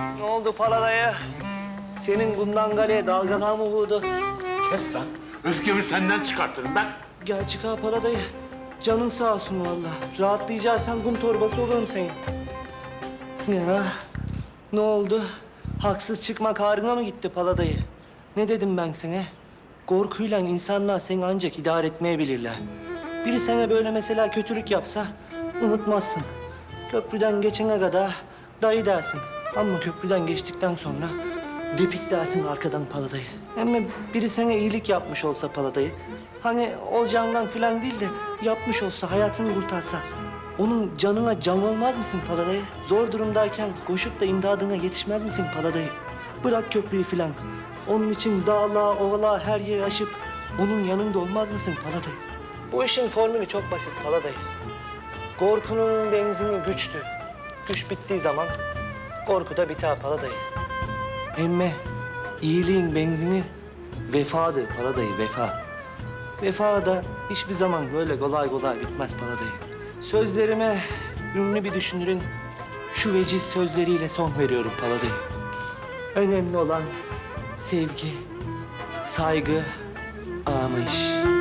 Ne oldu paladayı? Senin bundan galeye dalgana mı vurdu? Kes lan. Öfkemi senden çıkartırım ben. Gel çıkar paladayı. Canın sağ olsun valla. Rahatlayacaksan kum torbası olurum senin. Ya ne oldu? Haksız çıkmak ağrına mı gitti paladayı? Ne dedim ben sana? Korkuyla insanlar seni ancak idare etmeye bilirler. Biri sana böyle mesela kötülük yapsa unutmazsın. Köprüden geçene kadar dayı dersin. Ama köprüden geçtikten sonra dipik dersin arkadan paladayı. Ama biri sana iyilik yapmış olsa paladayı. Hani olacağından falan değil de yapmış olsa, hayatını kurtarsa. Onun canına can olmaz mısın paladayı? Zor durumdayken koşup da imdadına yetişmez misin paladayı? Bırak köprüyü falan. Onun için dağla, ovala her yeri aşıp onun yanında olmaz mısın paladayı? Bu işin formülü çok basit paladayı. Korkunun benzini güçtü. Güç bittiği zaman korku da biter paladayı. Emme iyiliğin benzini vefadır paladayı vefa. Vefa da hiçbir zaman böyle kolay kolay bitmez paladayı. Sözlerime ünlü bir düşünürün şu veciz sözleriyle son veriyorum paladayı. Önemli olan sevgi, saygı, anlayış.